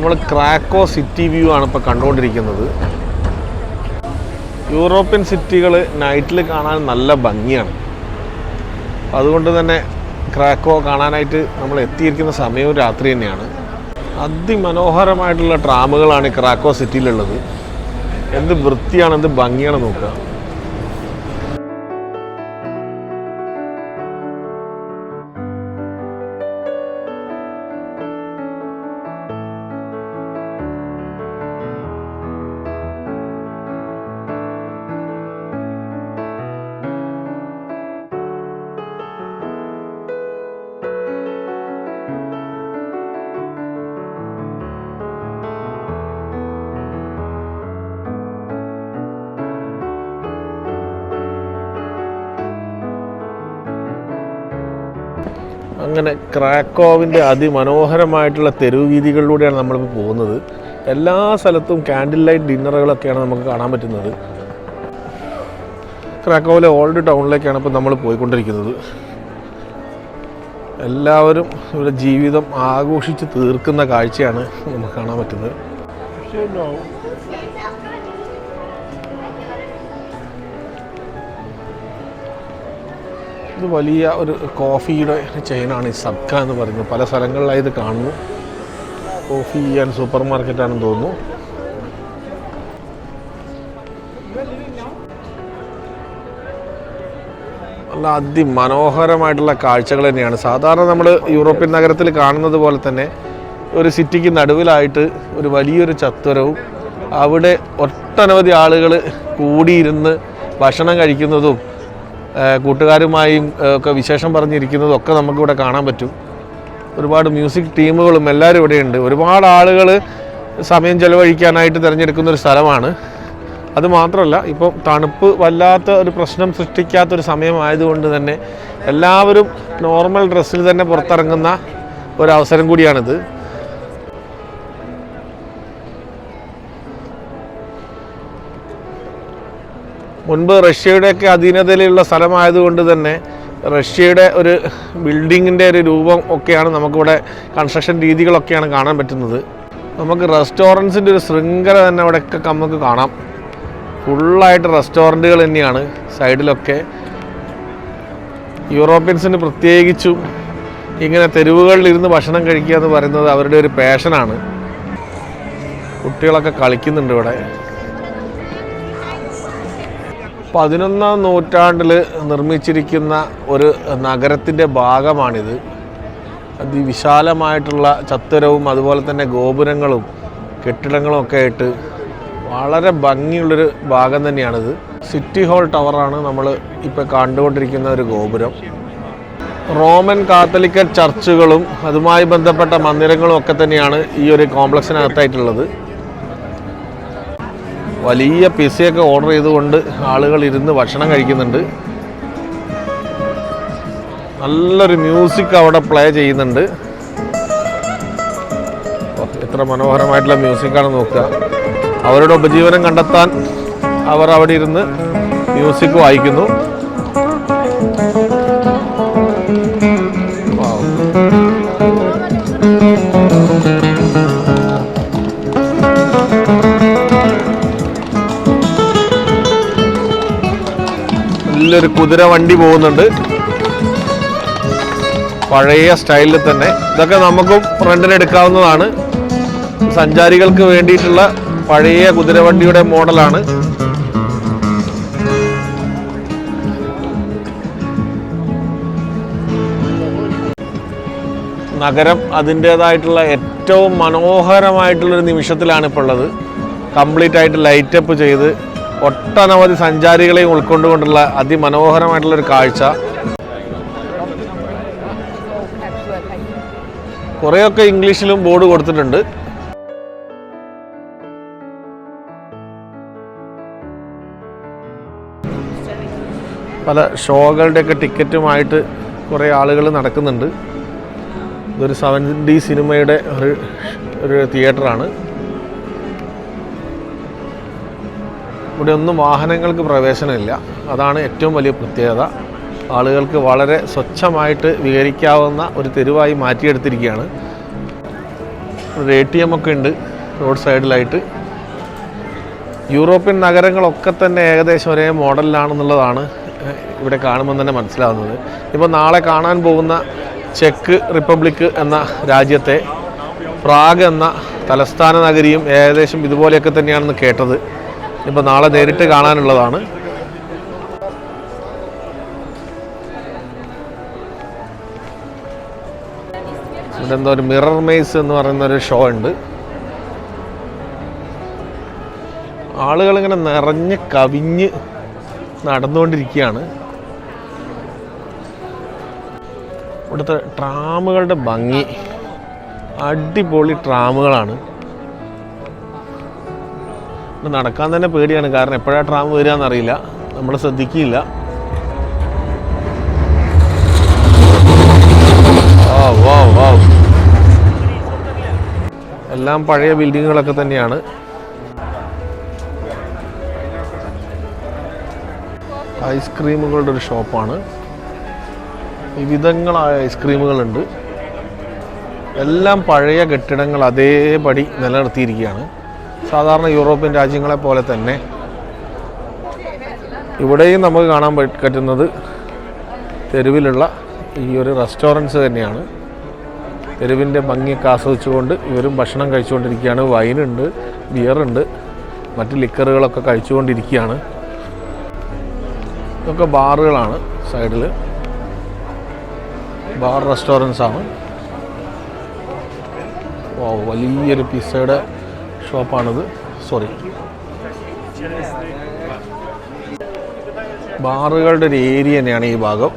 നമ്മൾ ക്രാക്കോ city view ആണ് ഇപ്പോൾ കണ്ടുകൊണ്ടിരിക്കുന്നത്. യൂറോപ്യൻ സിറ്റികൾ നൈറ്റിൽ കാണാൻ നല്ല ഭംഗിയാണ്. അതുകൊണ്ട് തന്നെ ക്രാക്കോ കാണാനായിട്ട് നമ്മൾ എത്തിയിരിക്കുന്ന സമയവും രാത്രി തന്നെയാണ്. അതിമനോഹരമായിട്ടുള്ള ട്രാമുകളാണ് ക്രാക്കോ സിറ്റിയിലുള്ളത്. എന്ത് വൃത്തിയാണ് എന്ത് ഭംഗിയാണ് നോക്കുക. അങ്ങനെ ക്രാക്കോവിന്റെ അതിമനോഹരമായിട്ടുള്ള തെരുവ് വീതികളിലൂടെയാണ് നമ്മളിപ്പോൾ പോകുന്നത്. എല്ലാ സ്ഥലത്തും കാൻഡിൽ ലൈറ്റ് ഡിന്നറുകളൊക്കെയാണ് നമുക്ക് കാണാൻ പറ്റുന്നത്. ക്രാക്കോവിലെ ഓൾഡ് ടൗണിലേക്കാണ് ഇപ്പോൾ നമ്മൾ പോയിക്കൊണ്ടിരിക്കുന്നത്. എല്ലാവരും ഇവിടെ ജീവിതം ആഘോഷിച്ച് തീർക്കുന്ന കാഴ്ചയാണ് നമുക്ക് കാണാൻ പറ്റുന്നത്. ഇത് വലിയ ഒരു കോഫിയുടെ ചെയിനാണ് ഈ സബ്ക എന്ന് പറയുന്നത്. പല സ്ഥലങ്ങളിലായി ഇത് കാണുന്നു. കോഫി ആൻഡ് സൂപ്പർ മാർക്കറ്റാണെന്ന് തോന്നുന്നു. നല്ല അതിമനോഹരമായിട്ടുള്ള കാഴ്ചകൾ തന്നെയാണ്. സാധാരണ നമ്മൾ യൂറോപ്യൻ നഗരത്തിൽ കാണുന്നത് പോലെ തന്നെ ഒരു സിറ്റിക്ക് നടുവിലായിട്ട് ഒരു വലിയൊരു ചത്വരവും അവിടെ ഒട്ടനവധി ആളുകൾ കൂടിയിരുന്ന് ഭക്ഷണം കഴിക്കുന്നതും കൂട്ടുകാരുമായും ഒക്കെ വിശേഷം പറഞ്ഞിരിക്കുന്നതും ഒക്കെ നമുക്കിവിടെ കാണാൻ പറ്റും. ഒരുപാട് മ്യൂസിക് ടീമുകളും എല്ലാവരും ഇവിടെയുണ്ട്. ഒരുപാട് ആളുകൾ സമയം ചെലവഴിക്കാനായിട്ട് തിരഞ്ഞെടുക്കുന്ന ഒരു സ്ഥലമാണ്. അത് മാത്രമല്ല ഇപ്പം തണുപ്പ് വല്ലാത്ത ഒരു പ്രശ്നം സൃഷ്ടിക്കാത്തൊരു സമയമായതുകൊണ്ട് തന്നെ എല്ലാവരും നോർമൽ ഡ്രസ്സിൽ തന്നെ പുറത്തിറങ്ങുന്ന ഒരവസരം കൂടിയാണിത്. മുൻപ് റഷ്യയുടെയൊക്കെ അധീനതയിലുള്ള സ്ഥലമായതുകൊണ്ട് തന്നെ റഷ്യയുടെ ഒരു ബിൽഡിങ്ങിന്റെ ഒരു രൂപം ഒക്കെയാണ് നമുക്കിവിടെ കൺസ്ട്രക്ഷൻ രീതികളൊക്കെയാണ് കാണാൻ പറ്റുന്നത്. നമുക്ക് റെസ്റ്റോറന്റ്സിന്റെ ഒരു ശൃംഖല തന്നെ അവിടെയൊക്കെ നമുക്ക് കാണാം. ഫുള്ളായിട്ട് റെസ്റ്റോറന്റുകൾ തന്നെയാണ് സൈഡിലൊക്കെ യൂറോപ്യൻസിന് പ്രത്യേകിച്ചും ഇങ്ങനെ തെരുവുകളിൽ ഇരുന്ന് ഭക്ഷണം കഴിക്കുക എന്ന് പറയുന്നത് അവരുടെ ഒരു പാഷനാണ് കുട്ടികളൊക്കെ കളിക്കുന്നുണ്ട് ഇവിടെ. പതിനൊന്നാം നൂറ്റാണ്ടിൽ നിർമ്മിച്ചിരിക്കുന്ന ഒരു നഗരത്തിന്റെ ഭാഗമാണിത്. അതിവിശാലമായിട്ടുള്ള ചത്തുരവും അതുപോലെ തന്നെ ഗോപുരങ്ങളും കെട്ടിടങ്ങളും ഒക്കെ ആയിട്ട് വളരെ ഭംഗിയുള്ളൊരു ഭാഗം തന്നെയാണിത്. സിറ്റി ഹോൾ ടവറാണ് നമ്മൾ ഇപ്പോൾ കണ്ടുകൊണ്ടിരിക്കുന്ന ഒരു ഗോപുരം. റോമൻ കാത്തലിക്കൽ ചർച്ചുകളും അതുമായി ബന്ധപ്പെട്ട മന്ദിരങ്ങളും ഒക്കെ തന്നെയാണ് ഈ ഒരു കോംപ്ലക്സിനകത്തായിട്ടുള്ളത്. വലിയ പിസയൊക്കെ ഓർഡർ ചെയ്തുകൊണ്ട് ആളുകൾ ഇരുന്ന് ഭക്ഷണം കഴിക്കുന്നുണ്ട്. നല്ലൊരു മ്യൂസിക് അവിടെ പ്ലേ ചെയ്യുന്നുണ്ട്. എത്ര മനോഹരമായിട്ടുള്ള മ്യൂസിക്കാണ് നോക്കുക. അവരുടെ ഉപജീവനം കണ്ടെത്താൻ അവർ അവിടെ ഇരുന്ന് മ്യൂസിക് വായിക്കുന്നു. നല്ലൊരു കുതിര വണ്ടി പോകുന്നുണ്ട്. പഴയ സ്റ്റൈലിൽ തന്നെ. ഇതൊക്കെ നമുക്കും റെന്റിന് എടുക്കാവുന്നതാണ്. സഞ്ചാരികൾക്ക് വേണ്ടിയിട്ടുള്ള പഴയ കുതിരവണ്ടിയുടെ മോഡലാണ്. നഗരം അതിന്റേതായിട്ടുള്ള ഏറ്റവും മനോഹരമായിട്ടുള്ളൊരു നിമിഷത്തിലാണ് ഇപ്പോൾ ഉള്ളത്. കംപ്ലീറ്റ് ആയിട്ട് ലൈറ്റപ്പ് ചെയ്ത് ഒട്ടനവധി സഞ്ചാരികളെയും ഉൾക്കൊണ്ടുകൊണ്ടുള്ള അതിമനോഹരമായിട്ടുള്ളൊരു കാഴ്ച. കുറേയൊക്കെ ഇംഗ്ലീഷിലും ബോർഡ് കൊടുത്തിട്ടുണ്ട്. പല ഷോകളുടെയൊക്കെ ടിക്കറ്റുമായിട്ട് കുറേ ആളുകൾ നടക്കുന്നുണ്ട്. ഇതൊരു സെവൻ ഡി സിനിമയുടെ ഒരു ഒരു തിയേറ്ററാണ് ഇവിടെ ഒന്നും വാഹനങ്ങൾക്ക് പ്രവേശനമില്ല. അതാണ് ഏറ്റവും വലിയ പ്രത്യേകത. ആളുകൾക്ക് വളരെ സ്വച്ഛമായിട്ട് വിഹരിക്കാവുന്ന ഒരു തെരുവായി മാറ്റിയെടുത്തിരിക്കുകയാണ്. ഒരു എ ടി എം ഒക്കെ ഉണ്ട് റോഡ് സൈഡിലായിട്ട്. യൂറോപ്യൻ നഗരങ്ങളൊക്കെ തന്നെ ഏകദേശം ഒരേ മോഡലിലാണെന്നുള്ളതാണ് ഇവിടെ കാണുമ്പോൾ തന്നെ മനസ്സിലാവുന്നത്. ഇപ്പോൾ നാളെ കാണാൻ പോകുന്ന ചെക്ക് റിപ്പബ്ലിക് എന്ന രാജ്യത്തെ പ്രാഗ് എന്ന തലസ്ഥാന നഗരിയും ഏകദേശം ഇതുപോലെയൊക്കെ തന്നെയാണെന്ന് കേട്ടത്. ഇപ്പോൾ നാളെ നേരിട്ട് കാണാനുള്ളതാണ്. ഇവിടെ എന്തോ ഒരു മിറർ മേസ് എന്ന് പറയുന്ന ഒരു ഷോ ഉണ്ട്. ആളുകൾ ഇങ്ങനെ നിറഞ്ഞ് കവിഞ്ഞ് നടന്നുകൊണ്ടിരിക്കുകയാണ്. ഇവിടുത്തെ ട്രാമുകളുടെ ഭംഗി. അടിപൊളി ട്രാമുകളാണ്. നടക്കാൻ തന്നെ പേടിയാണ്. കാരണം എപ്പോഴാ ട്രാം വരിക എന്നറിയില്ല നമ്മൾ ശ്രദ്ധിക്കില്ല എല്ലാം പഴയ ബിൽഡിങ്ങുകളൊക്കെ തന്നെയാണ്. ഐസ്ക്രീമുകളുടെ ഒരു ഷോപ്പാണ്. വിവിധങ്ങളായ ഐസ്ക്രീമുകളുണ്ട്. എല്ലാം പഴയ കെട്ടിടങ്ങൾ അതേപടി നിലനിർത്തിയിരിക്കുകയാണ്. സാധാരണ യൂറോപ്യൻ രാജ്യങ്ങളെ പോലെ തന്നെ ഇവിടെയും നമുക്ക് കാണാൻ പറ്റുന്നത് തെരുവിലുള്ള ഈ ഒരു റെസ്റ്റോറന്റ്സ് തന്നെയാണ്. തെരുവിന്റെ ഭംഗിയൊക്കെ ആസ്വദിച്ചുകൊണ്ട് ഇവരും ഭക്ഷണം കഴിച്ചുകൊണ്ടിരിക്കുകയാണ്. വൈനുണ്ട് ബിയറുണ്ട് മറ്റ് ലിക്കറുകളൊക്കെ കഴിച്ചുകൊണ്ടിരിക്കുകയാണ്. ഇതൊക്കെ ബാറുകളാണ് സൈഡിൽ ബാർ ഓ വലിയൊരു പിസ്സയുടെ ഷോപ്പാണിത്. സോറി ബാറുകളുടെ ഒരു ഏരിയ തന്നെയാണ് ഈ ഭാഗം.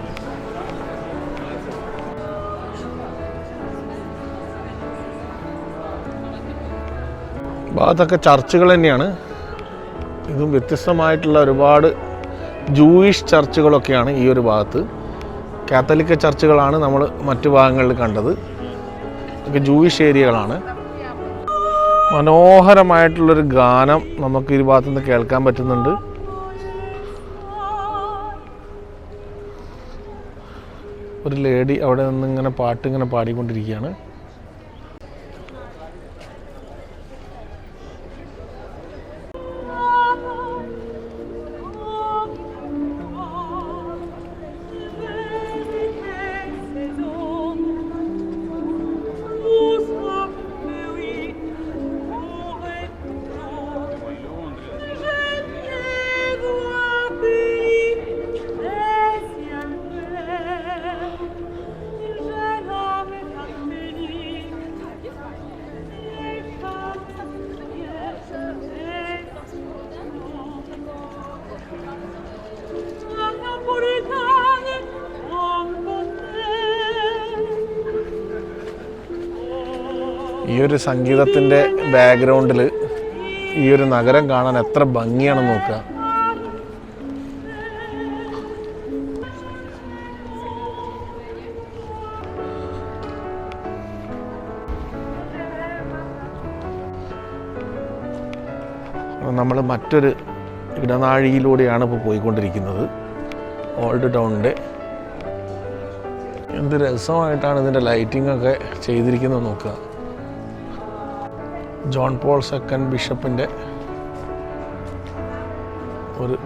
ഭാഗത്തൊക്കെ ചർച്ചുകൾ തന്നെയാണ്. ഇതും വ്യത്യസ്തമായിട്ടുള്ള ഒരുപാട് ജൂയിഷ് ചർച്ചുകളൊക്കെയാണ് ഈ ഒരു ഭാഗത്ത്. കാത്തലിക്ക ചർച്ചുകളാണ് നമ്മൾ മറ്റു ഭാഗങ്ങളിൽ കണ്ടത്. ഇതൊക്കെ ജൂയിഷ് ഏരിയകളാണ്. മനോഹരമായിട്ടുള്ളൊരു ഗാനം നമുക്ക് ഈ ഭാഗത്തു നിന്ന് കേൾക്കാൻ പറ്റുന്നുണ്ട്. ഒരു ലേഡി അവിടെ നിന്ന് ഇങ്ങനെ പാട്ട് ഇങ്ങനെ പാടിക്കൊണ്ടിരിക്കുകയാണ്. ഈ ഒരു സംഗീതത്തിന്റെ ബാക്ക്ഗ്രൗണ്ടിൽ ഈ ഒരു നഗരം കാണാൻ എത്ര ഭംഗിയാണെന്ന് നോക്കുക. നമ്മൾ മറ്റൊരു ഇടനാഴിയിലൂടെയാണ് ഇപ്പോൾ പോയിക്കൊണ്ടിരിക്കുന്നത്. ഓൾഡ് ടൗണിന്റെ എന്ത് രസമായിട്ടാണ് ഇതിന്റെ ലൈറ്റിംഗ് ഒക്കെ ചെയ്തിരിക്കുന്നത് നോക്കുക. ജോൺ പോൾ സെക്കൻഡ് ബിഷപ്പിന്റെ ഒരു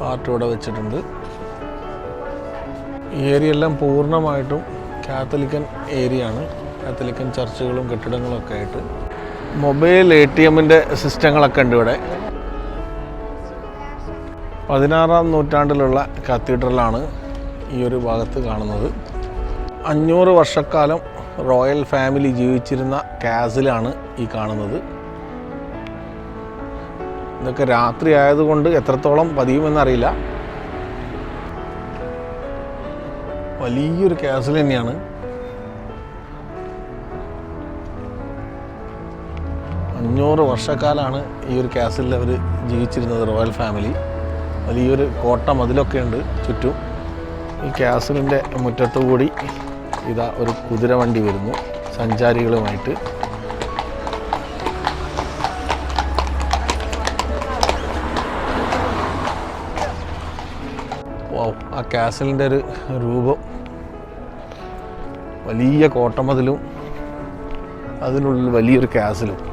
ആർട്ട് ഇവിടെ വെച്ചിട്ടുണ്ട്. ഈ ഏരിയ എല്ലാം പൂർണമായിട്ടും കാത്തലിക്കൻ ഏരിയ ആണ് കാത്തലിക്കൻ ചർച്ചുകളും കെട്ടിടങ്ങളും ഒക്കെ ആയിട്ട്. മൊബൈൽ എ ടി എമ്മിന്റെ സിസ്റ്റങ്ങളൊക്കെ ഉണ്ട് ഇവിടെ. പതിനാറാം നൂറ്റാണ്ടിലുള്ള കത്തീഡ്രലാണ് ഈ ഒരു ഭാഗത്ത് കാണുന്നത്. അഞ്ഞൂറ് വർഷക്കാലം റോയൽ ഫാമിലി ജീവിച്ചിരുന്ന കാസിലാണ് ഈ കാണുന്നത്. ഇതൊക്കെ രാത്രി ആയതുകൊണ്ട് എത്രത്തോളം പതിയുമെന്നറിയില്ല. വലിയൊരു കാസിൽ തന്നെയാണ്. അഞ്ഞൂറ് വർഷക്കാലാണ് ഈ ഒരു കാസിലിൽ അവർ ജീവിച്ചിരുന്നത് റോയൽ ഫാമിലി. വലിയൊരു കോട്ട മതിലൊക്കെ ഉണ്ട് ചുറ്റും. ഈ കാസിലിന്റെ മുറ്റത്തു കൂടി ഇതാ ഒരു കുതിരവണ്ടി വരുന്നു. സഞ്ചാരികളുമായിട്ട്. ആ കാസലിന്റെ ഒരു രൂപം. വലിയ കോട്ടമതിലും അതിനുള്ളിൽ വലിയൊരു കാസിലും.